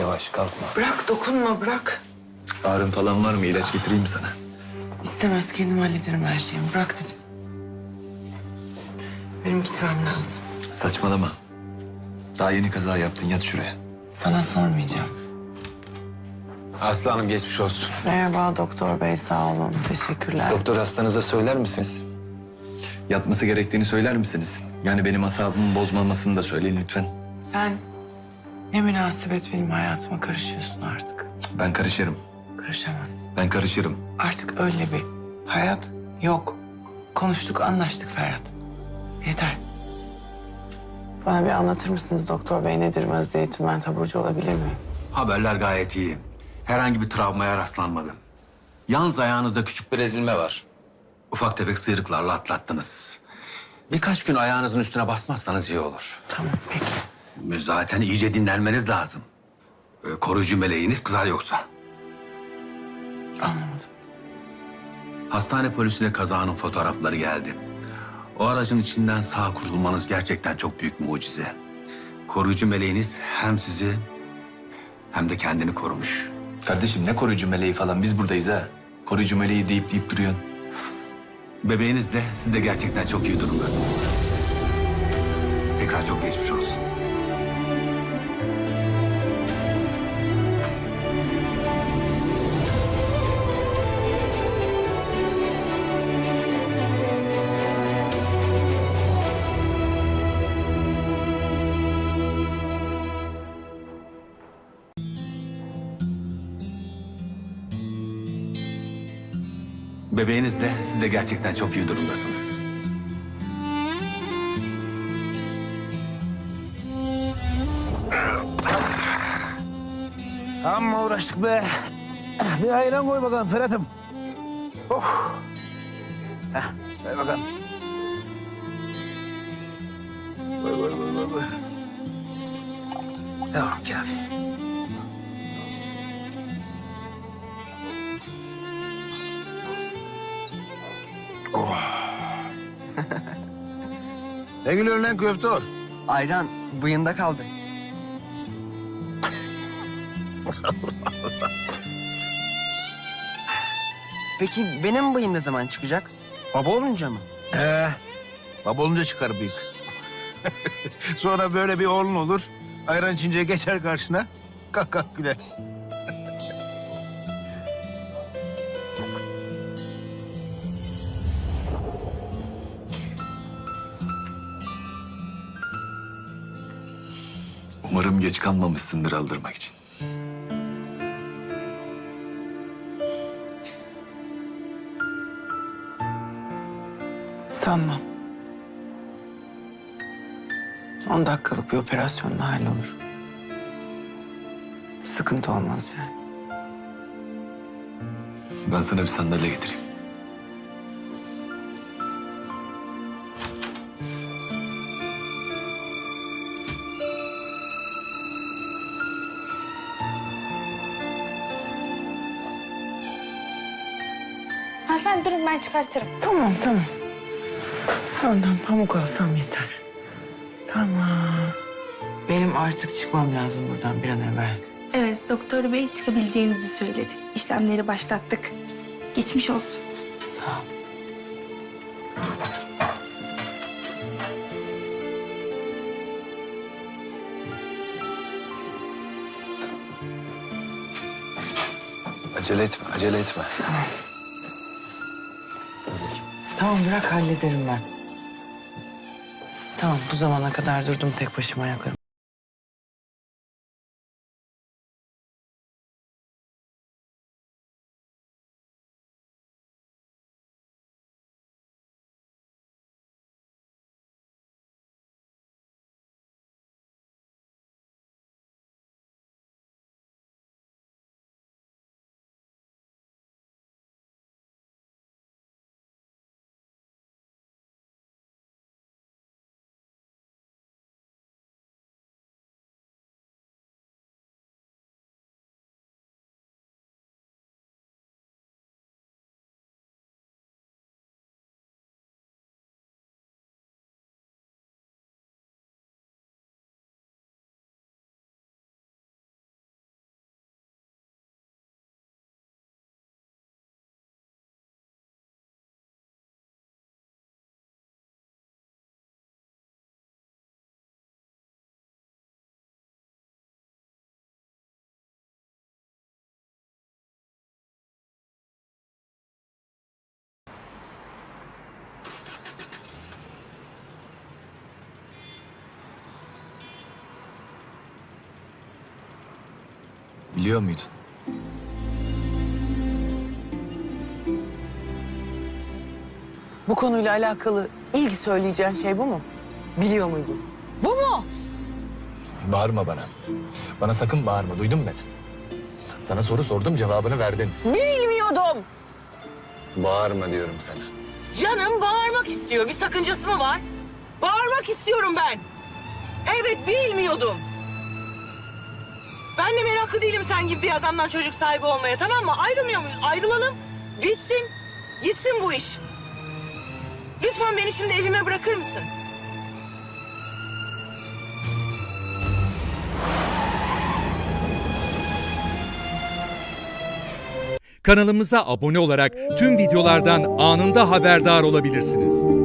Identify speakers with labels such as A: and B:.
A: Yavaş kalkma.
B: Bırak dokunma bırak.
A: Ağrın falan var mı? İlaç getireyim sana?
B: İstemez kendim hallederim her şeyi. Bırak dedim. Benim gitmem lazım.
A: Saçmalama. Daha yeni kaza yaptın. Yat şuraya.
B: Sana sormayacağım.
C: Aslı Hanım geçmiş olsun.
B: Merhaba doktor bey sağ olun. Teşekkürler.
C: Doktor hastanıza söyler misiniz?
A: Yatması gerektiğini söyler misiniz? Yani benim asabımı bozmamasını da söyleyin lütfen.
B: Sen ne münasebet benim hayatıma karışıyorsun artık.
A: Ben karışırım.
B: Karışamazsın.
A: Ben karışırım.
B: Artık öyle bir hayat yok. Konuştuk anlaştık Ferhat. Yeter. Bana bir anlatır mısınız doktor bey nedir vaziyetim? Ben taburcu olabilir miyim?
D: Haberler gayet iyi. Herhangi bir travmaya rastlanmadı. Yalnız ayağınızda küçük bir ezilme var. Ufak tefek sıyrıklarla atlattınız. Birkaç gün ayağınızın üstüne basmazsanız iyi olur.
B: Tamam peki.
D: Zaten iyice dinlenmeniz lazım. Ee, Koruyucu meleğiniz kızar yoksa.
B: Anlamadım.
D: Hastane polisine kazanın fotoğrafları geldi. O aracın içinden sağ kurtulmanız gerçekten çok büyük mucize. Koruyucu meleğiniz hem sizi hem de kendini korumuş.
A: Kardeşim ne koruyucu meleği falan biz buradayız ha. Koruyucu meleği deyip deyip duruyorsun.
D: Bebeğiniz de siz de gerçekten çok iyi durumdasınız. Tekrar çok geçmiş olsun. Bebeğiniz de siz de gerçekten çok iyi durumdasınız.
E: Amma uğraştık be. Bir ayran koy bakalım Ferhat'ım. Oh. Heh, ver bakalım. Koy, koy, koy, koy. Tamam kafi. Oh. ne gülüyorsun lan köftor?
F: Ayran bıyığında kaldı. Peki benim bıyığım ne zaman çıkacak? Baba olunca mı?
E: Ee, baba olunca çıkar bıyık. Sonra böyle bir oğlun olur. Ayran içince geçer karşına. Kalk kalk güler.
A: Umarım geç kalmamışsındır aldırmak için.
B: Sanmam. On dakikalık bir operasyonla hallolur. Sıkıntı olmaz yani.
A: Ben sana bir sandalye getireyim.
G: Hanımefendi durun ben çıkartırım.
B: Tamam tamam. Ondan pamuk alsam yeter. Tamam. Benim artık çıkmam lazım buradan bir an evvel.
G: Evet doktor bey çıkabileceğinizi söyledi. İşlemleri başlattık. Geçmiş olsun.
B: Sağ ol.
A: Acele etme, acele etme.
B: Tamam bırak hallederim ben. Tamam bu zamana kadar durdum tek başıma ayaklarım.
A: Biliyor muydun?
B: Bu konuyla alakalı ilk söyleyeceğin şey bu mu? Biliyor muydun? Bu mu?
H: Bağırma bana. Bana sakın bağırma. Duydun mu beni? Sana soru sordum cevabını verdin.
F: Bilmiyordum.
H: Bağırma diyorum sana.
F: Canım bağırmak istiyor. Bir sakıncası mı var? Bağırmak istiyorum ben. Evet bilmiyordum. Ben de meraklı değilim sen gibi bir adamdan çocuk sahibi olmaya tamam mı? Ayrılmıyor muyuz? Ayrılalım. Bitsin. Gitsin bu iş. Lütfen beni şimdi evime bırakır mısın?
I: Kanalımıza abone olarak tüm videolardan anında haberdar olabilirsiniz.